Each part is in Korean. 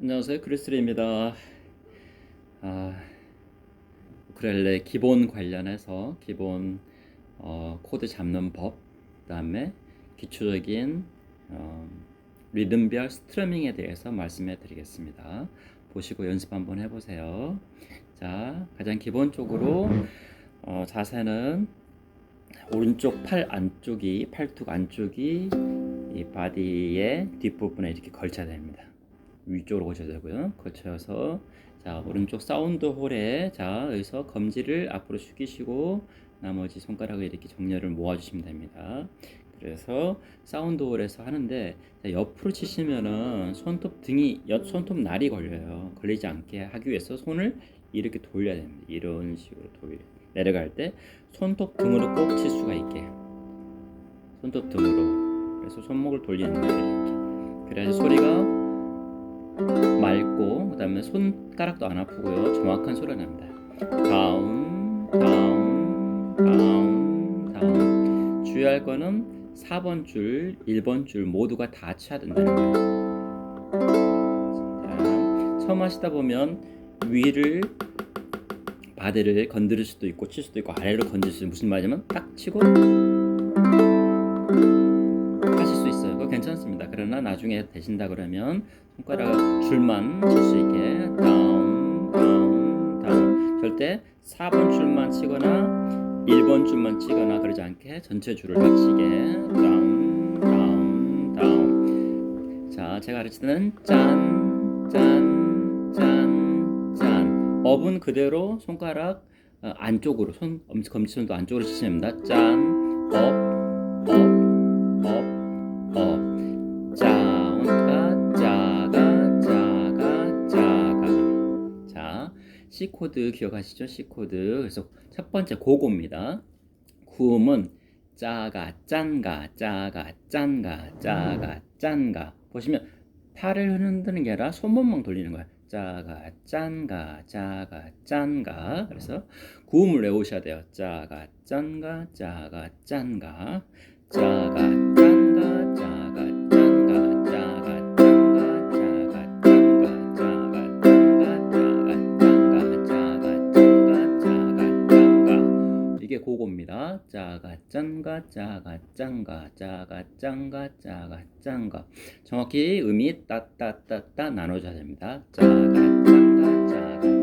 안녕하세요 크리스리입니다. 아, 우크렐레 기본 관련해서 기본 어, 코드 잡는 법, 그 다음에 기초적인 어, 리듬별 스트러밍에 대해서 말씀해 드리겠습니다. 보시고 연습 한번 해보세요. 자, 가장 기본적으로 어, 자세는 오른쪽 팔 안쪽이 팔뚝 안쪽이 이 바디의 뒷부분에 이렇게 걸쳐야 됩니다. 위쪽으로 걸쳐야 되고요. 걸쳐서 자 오른쪽 사운드 홀에 자 여기서 검지를 앞으로 숙이시고 나머지 손가락을 이렇게 정렬을 모아주시면 됩니다. 그래서 사운드 홀에서 하는데 자, 옆으로 치시면은 손톱 등이 옆 손톱 날이 걸려요. 걸리지 않게 하기 위해서 손을 이렇게 돌려야 됩니다. 이런 식으로 돌려 내려갈 때 손톱 등으로 꼭 칠 수가 있게 손톱 등으로 그래서 손목을 돌리는 거예요 이렇게 그래야지 소리가 맑고 그다음에 손가락도 안 아프고요. 정확한 소리가 납니다. 다운 다운 다운 다운 주의할 거는 4번 줄 1번 줄 모두가 다 쳐야 된다는 거예요. 자, 처음 하시다 보면 위를 바디를 건드릴 수도 있고 칠 수도 있고 아래로 건질 수 무슨 말이냐면 딱 치고 그러나 나중에 되신다 그러면 손가락 줄만 칠 수 있게 다운 다운 다운. 절대 4번 줄만 치거나 1번 줄만 치거나 그러지 않게 전체 줄을 다 치게. 다운 다운 다운. 자 제가 가르치는 짠 짠 짠 짠. 업은 그대로 손가락 어, 안쪽으로 손 검지손도 안쪽으로 치시면 됩니다. 짠, C 코드 기억하시죠? C 코드. 그래서 첫 번째 고고입니다. 구음은 짜가 짠가 짜가 짠가 짜가 짠가 보시면 팔을 흔드는 게 아니라 손목만 돌리는 거야. 짜가 짠가 짜가 짠가 그래서 구음을 외우셔야 돼요. 짜가 짠가 짜가 짠가 짜가 짠 짜가 짠가 짜가 짠가 짜가 짠가 짜가 짠가 정확히 음이 따따따따 나눠져야 됩니다. 짜가 짠가 짜가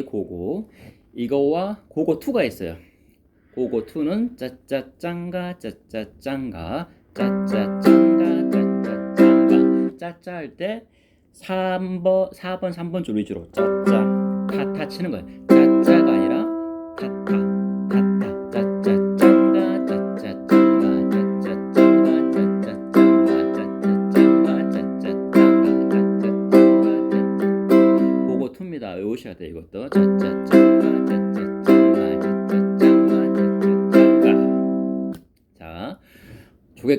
이게 고고. 이거와 고고 2가 있어요. 고고 2는 짜짜 짠가 짜짜 짠가 짜짜 짜짜 할 때 3번 4번 3번 줄 위주로 짜짜 타타 치는 거예요.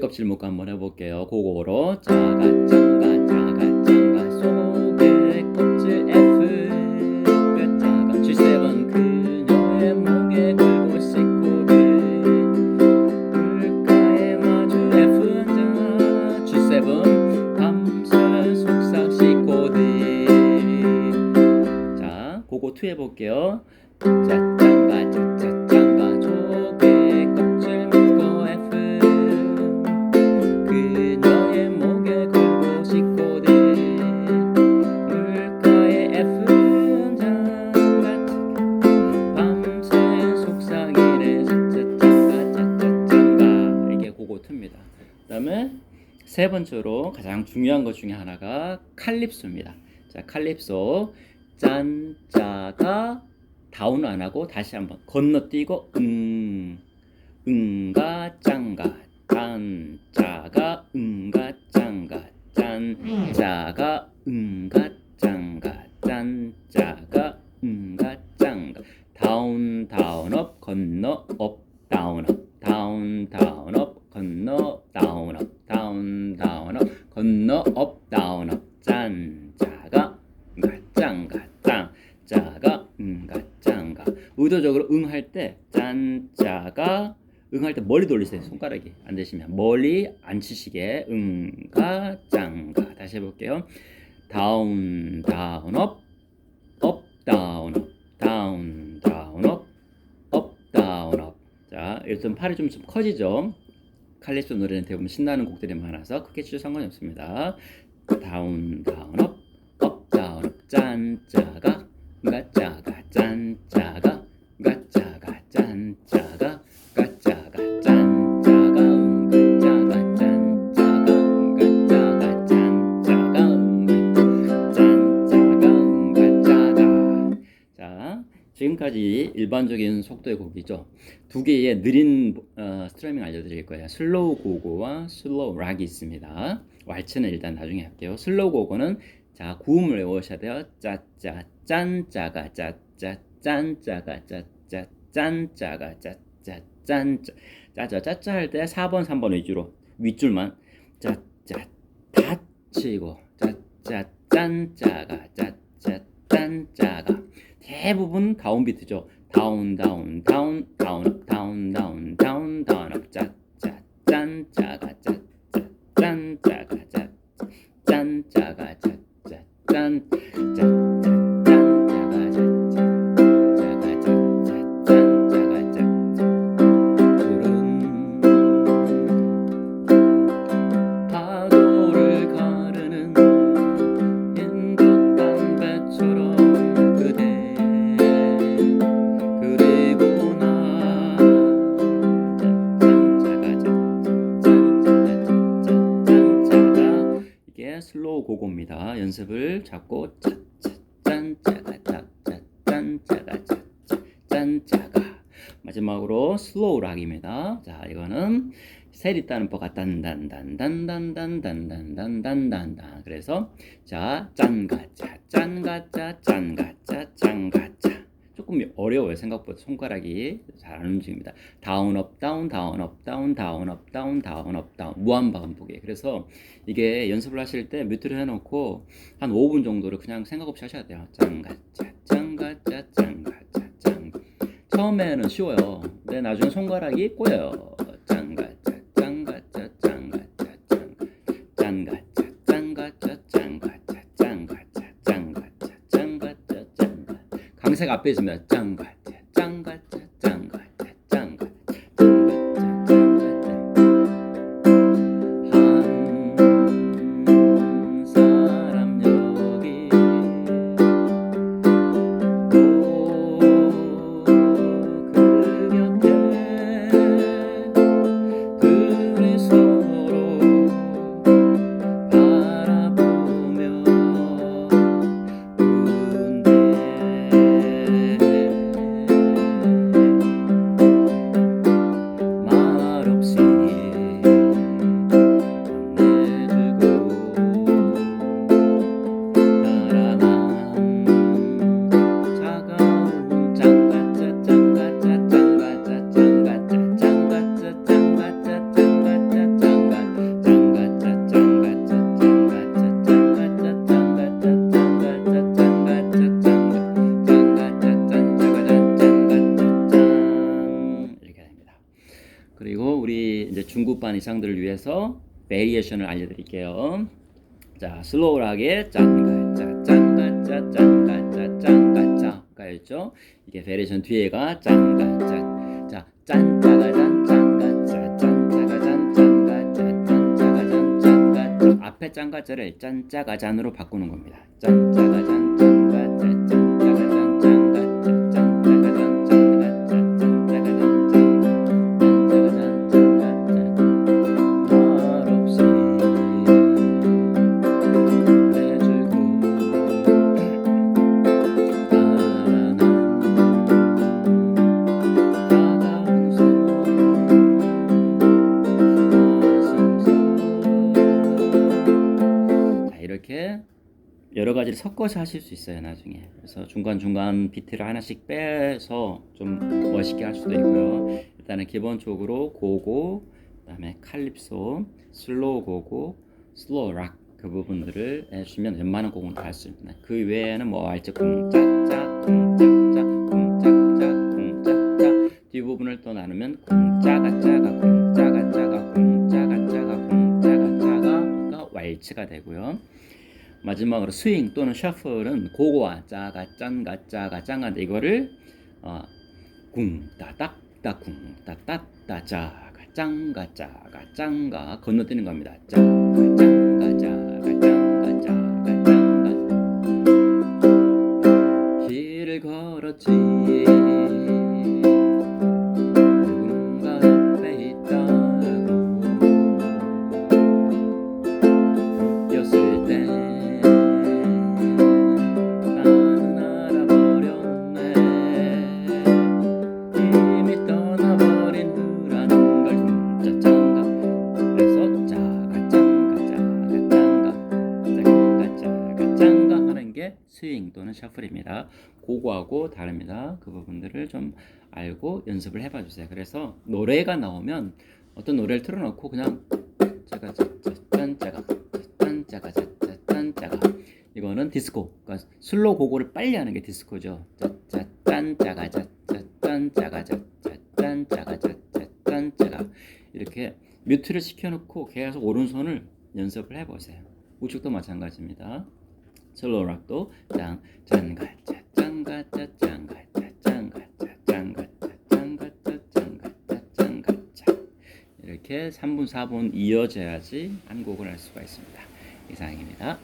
껍질 묶고 한번 해볼게요. 고거로 짜가 짜가 짠가 세 번째로 가장 중요한 것 중에 하나가 칼립소입니다. 자, 칼립소. 짠, 짜가 다운 안 하고 다시 한번 건너뛰고 응, 응가, 짠가, 짠, 짜가, 응가, 짠가, 짠, 짜가, 응가, 짠가, 짠, 짜가, 응가, 짠가. 다운, 다운, 업, 건너, 업, 다운, 업, 다운, 다운, 업, 건너 다운 업 다운 다운 업. 건너 업 다운 업짠 짜가 응가 짱 가 짱. 짜가 응가 짱가. 의도적으로 응할 때짠 짜가 응할 때 멀리 돌리세요 손가락이. 안 되시면 멀리 안 치시게 응가 짱가. 다시 해볼게요. 다운 다운 업. 업 다운 업. 다운 다운 업. 업 다운 업자 일단 팔이 좀, 좀 커지죠 칼리스토 노래는 대부분 신나는 곡들이 많아서 크게 치도 상관이 없습니다. 다운 다운 업 업 다운 업 짠 짜가 가 지금까지 일반적인 속도의 곡이죠. 두 개의 느린 어, 스트리밍 알려드릴 거예요. 슬로우 고고와 슬로우 락이 있습니다. 왈츠는 일단 나중에 할게요. 슬로우 고고는 자 구음을 외우셔야 돼요. 짜짜 짠 짜가 짜짜 짠 짜가 짜짜 짠 짜가 짜짜 짠 짜. 짜자 짜짜 할 때 4번 3번 위주로 윗줄만 짜짜 다 치고 짜짜 짠 짜가 짜짜 짠 짜가 대부분 다운 비트죠. 다운 다운 다운 다운 업 다운 다운 다운 다운. 업 짜짜 짠 짜가 짜짜 짠 짜가 짜짠 짜가 짜짜 짠 짜짜 짠 고고입니다. 연습을 잡고 짠 짜가 짠 짜가 짠 짜가 마지막으로 슬로우 락입니다. 자 이거는 셀 있다는 버가 딴딴딴딴딴딴딴딴딴딴딴 그래서 자 짠가짜 짠가짜 짠가짜 짠가짜 조금 어려워요 생각보다. 손가락이 잘 안 움직입니다. 다운 업 다운 다운 업 다운 다운 업 다운 다운 업 다운 무한 반복이에요 그래서 이게 연습을 하실 때 뮤트를 해 놓고 한 5분 정도를 그냥 생각 없이 하셔야 돼요. 짠가짜 짠가짜 짠가짜 짠 처음에는 쉬워요. 근데 나중에 손가락이 꼬여요 빨간색 앞에 있습니다. 짱갈. 중급반 이상들을 위해서 베리에이션을 알려드릴게요. 자, 슬로우하게 짠가짜 짠가짜 짠가짜 짠가짜 가였죠? 이게 베리에이션 뒤에가 짠가짜 자, 짠짜가 짠 짠가짜 짠짜가 짠 짠가짜 짠짜가 짠 짠가짜 앞에 짠가짜를 짠짜가 잔으로 바꾸는 겁니다. 짠짜가 짠 섞어서 하실 수 있어요 나중에. 그래서 중간 중간 비트를 하나씩 빼서 좀 멋있게 할 수도 있고요. 일단은 기본적으로 고고 그 다음에 칼립소 슬로우 고고 슬로우 락 그 부분들을 해주시면 웬만한 곡은 다 할 수 있습니다. 그 외에는 뭐 알죠 쿵짝짝 쿵짝짝 쿵짝짝 쿵짝짝. 뒷부분을 또 나누면 쿵짜가 짜가 쿵짜가 짜가 쿵짜가 짜가 쿵짜가 짜가가 왈츠가 되고요 마지막으로 스윙 또는 셔플은 고고와 짜가 짠가 짜가 짠가인데 이거를 어, 궁 따닥 따 궁 따따 따 짜가 짠가 짜가 짠가 건너뛰는 겁니다. 짜가 짠가 짜가 짠가 짜가 짠가 길을 걸었지 게 스윙 또는 셔플입니다. 그거하고 다릅니다. 그 부분들을 좀 알고 연습을 해봐 주세요. 그래서 노래가 나오면 어떤 노래를 틀어놓고 그냥 짜가 짜짠 짜가 짠 짜가 짜짠 짜가. 이거는 디스코. 그러니까 슬로우 고고를 빨리 하는 게 디스코죠. 짜짠 짜가 짜짠 짜가 짜짠 짜가 짜짠 짜가. 이렇게 뮤트를 시켜놓고 계속 오른손을 연습을 해보세요. 우측도 마찬가지입니다 슬로락도 짱, 짠가짜, 짱가짜, 짱가짜, 짱가짜, 짱가짜, 짱가짜, 짱가짜, 짱가짜 이렇게 3분, 4분 이어져야지 한 곡을 할 수가 있습니다. 이상입니다.